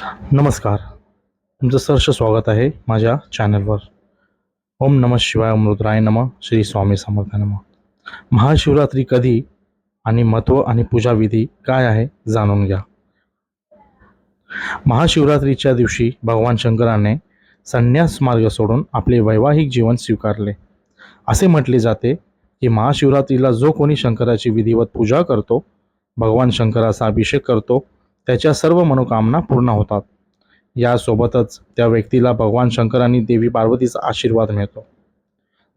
नमस्कार. तुमचं सहर्ष स्वागत आहे माझ्या चॅनलवर. ओम नम शिवाय अमृतराय नम श्री स्वामी समर्थ नम. महाशिवरात्री कधी आणि महत्त्व आणि पूजाविधी काय आहे जाणून घ्या. महाशिवरात्रीच्या दिवशी भगवान शंकराने संन्यास मार्ग सोडून आपले वैवाहिक जीवन स्वीकारले. असे म्हटले जाते की महाशिवरात्रीला जो कोणी शंकराची विधिवत पूजा करतो भगवान शंकराचा अभिषेक करतो त्याच्या सर्व मनोकामना पूर्ण होतात. यासोबतच त्या व्यक्तीला भगवान शंकर आणि देवी पार्वतीचा आशीर्वाद मिळतो.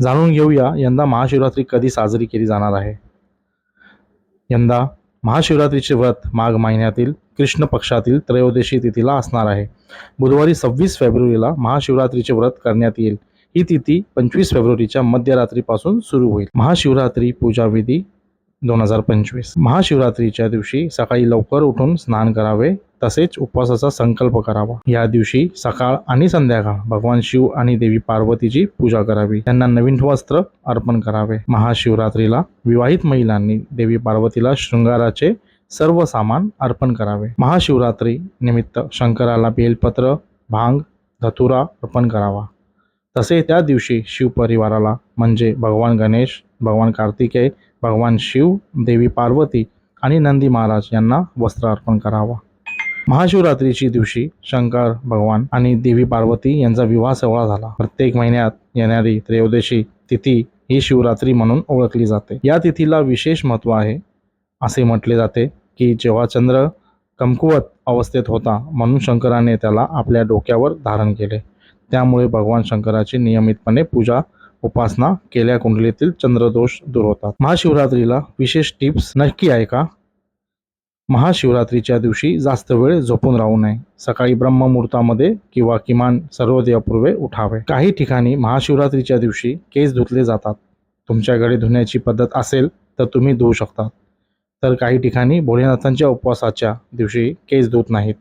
जाणून घेऊया यंदा महाशिवरात्री कधी साजरी केली जाणार आहे. यंदा महाशिवरात्रीचे व्रत माघ महिन्यातील कृष्ण पक्षातील त्रयोदशी तिथीला असणार आहे. बुधवारी सव्वीस फेब्रुवारीला महाशिवरात्रीचे व्रत करण्यात येईल. ही तिथी पंचवीस फेब्रुवारीच्या मध्यरात्रीपासून सुरू होईल. महाशिवरात्री पूजाविधी दोन हजार पंचवीस. महाशिवरात्रीच्या दिवशी सकाळी लवकर उठून स्नान करावे तसेच उपवासाचा संकल्प करावा. या दिवशी सकाळ आणि संध्याकाळ भगवान शिव आणि देवी पार्वतीची पूजा करावी. त्यांना नवीन वस्त्र अर्पण करावे. महाशिवरात्रीला विवाहित महिलांनी देवी पार्वतीला शृंगाराचे सर्व सामान अर्पण करावे. महाशिवरात्री निमित्त शंकराला बेलपत्र भांग धतुरा अर्पण करावा. तसे त्या दिवशी शिवपरिवाराला म्हणजे भगवान गणेश भगवान कार्तिकेय भगवान शिव देवी पार्वती आणि नंदी महाराज यांना वस्त्र अर्पण करावा. महाशिवरात्रीची दिवशी शंकर भगवान आणि देवी पार्वती यांचा विवाह सोहळा झाला. प्रत्येक महिन्यात येणारी त्रयोदशी तिथी ही शिवरात्री म्हणून ओळखली जाते. या तिथीला विशेष महत्त्व आहे असे म्हटले जाते की जेव्हा चंद्र कमकुवत अवस्थेत होता म्हणून शंकराने त्याला आपल्या डोक्यावर धारण केले. त्यामुळे भगवान शंकराची नियमितपणे पूजा उपासना केल्या कुंडलीतील चंद्रदोष दूर होतात. महाशिवरात्रीला विशेष टिप्स नक्की आहे का? महाशिवरात्रीच्या दिवशी जास्त वेळ झोपून राहू नये. सकाळी ब्रह्ममुहूर्तामध्ये किंवा किमान सर्वोदयापूर्वे उठावे. काही ठिकाणी महाशिवरात्रीच्या दिवशी केस धुतले जातात. तुमच्याकडे धुण्याची पद्धत असेल तर तुम्ही धुवू शकता. तर काही ठिकाणी भोलेनाथांच्या उपवासाच्या दिवशी केस धुत नाहीत.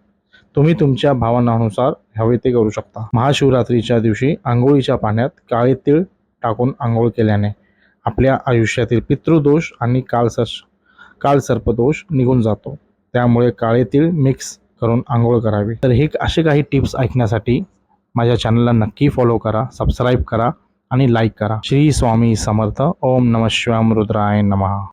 तुम्ही तुमच्या भावनानुसार हवे ते करू शकता. महाशिवरात्रीच्या दिवशी आंघोळीच्या पाण्यात काळे तीळ टाकून आंघोळ केल्याने आपल्या आयुष्यातील पितृदोष आणि कालसर्ष कालसर्पदोष निघून जातो. त्यामुळे काळे तीळ मिक्स करून आंघोळ करावी. तर हे असे काही टिप्स ऐकण्यासाठी माझ्या चॅनलला नक्की फॉलो करा सबस्क्राईब करा आणि लाईक करा. श्री स्वामी समर्थ. ओम नम शिवाम रुद्राय नमः.